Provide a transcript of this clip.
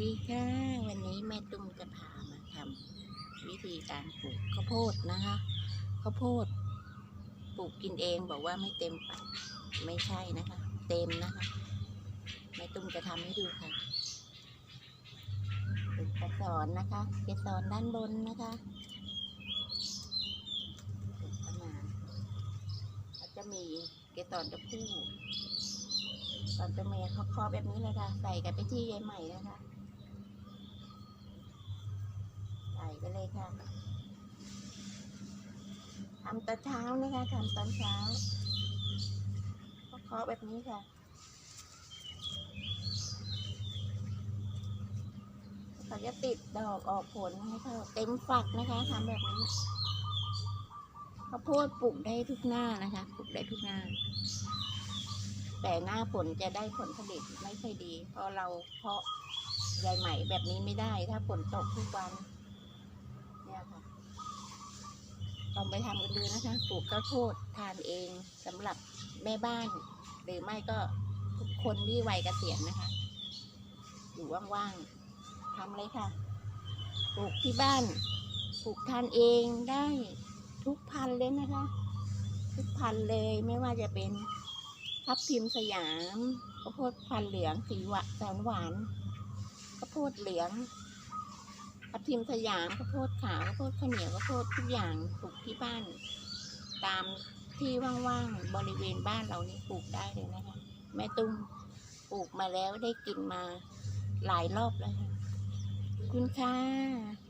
ดีค่ะ วันนี้แม่ตุ้มจะพามาทำวิธีการปลูกข้าวโพดนะคะข้าวโพดปลูกกินเองบอกว่าไม่เต็มปากไม่ใช่นะคะ เต็มนะคะแม่ตุ้มจะทำให้ดูค่ะปลูกกระสอนนะคะเกสรด้านบนนะคะปลูกประมาณแล้วจะมีเกสรตัวผู้ตอนตัวเมียเขาคอแบบนี้เลยค่ะ ใส่กันไปที่ใยใหม่นะคะ ใส่ ไปเลยค่ะทำตอนเช้านะคะทำตอนเช้าเคาะๆแบบนี้ค่ะเขาจะติดดอกออกผลให้เขาเต็มฝักนะคะทำแบบนี้ข้าวโพดปลูกได้ทุกหน้านะคะปลูกได้ทุกหน้า แต่หน้าฝนจะได้ผลผลิตไม่ค่อยดีเพราะเราเพาะใยไหม่แบบนี้ไม่ได้ ถ้าฝนตกทุกวัน เนี่ยค่ะล องไปทำกันดูนะคะปลูกข้าวโพดทานเองสำหรับแม่บ้าน หรือไม่ก็ทุกคนที่วัยเกษียณนะคะ อยู่ว่างๆทำเลยค่ะปลูกที่บ้านปลูกทานเองได้ทุกพันเลยนะคะ ทุกพันเลยไม่ว่าจะเป็นทับทิมสยามข้าวโพดพันเหลืองสีหวานแสนหวานข้าวโพดเหลือง ทับทิมสยามข้าวโพดขาวข้าวโพดข้าวเหนียวข้าวโพดทุกอย่างปลูกที่บ้าน ตามที่ว่างๆบริเวณบ้านเรานี่ปลูกได้เลยนะคะ แม่ตุ้มปลูกมาแล้วได้กินมาหลายรอบแล้วค่ะคุณค่ะ